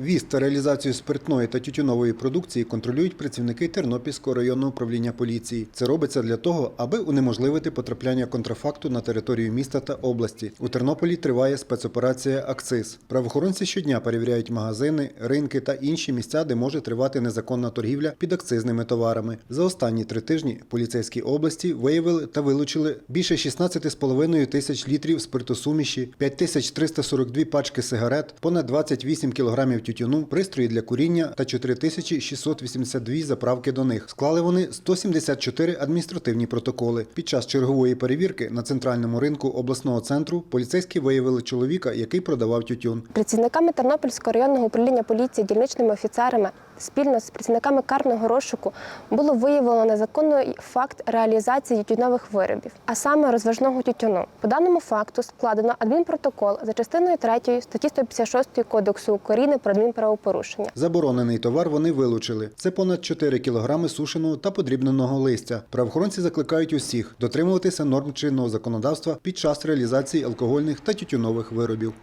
Віз та реалізацію спиртної та тютюнової продукції контролюють працівники Тернопільського районного управління поліції. Це робиться для того, аби унеможливити потрапляння контрафакту на територію міста та області. У Тернополі триває спецоперація Акциз. Правоохоронці щодня перевіряють магазини, ринки та інші місця, де може тривати незаконна торгівля під акцизними товарами. За останні три тижні поліцейські області виявили та вилучили більше 16,5 тисяч літрів спиртосуміші, 5342 пачки сигарет, понад 28 кілограмів тютюну, пристрої для куріння та 4682 заправки до них. Склали вони 174 адміністративні протоколи. Під час чергової перевірки на центральному ринку обласного центру поліцейські виявили чоловіка, який продавав тютюн. Працівниками Тернопільського районного управління поліції дільничними офіцерами спільно з працівниками карного розшуку було виявлено незаконний факт реалізації тютюнових виробів, а саме розважного тютюну. По даному факту складено адмінпротокол за частиною 3 статті 156 Кодексу України про адмінправопорушення. Заборонений товар вони вилучили. Це понад 4 кілограми сушеного та подрібненого листя. Правоохоронці закликають усіх дотримуватися норм чинного законодавства під час реалізації алкогольних та тютюнових виробів.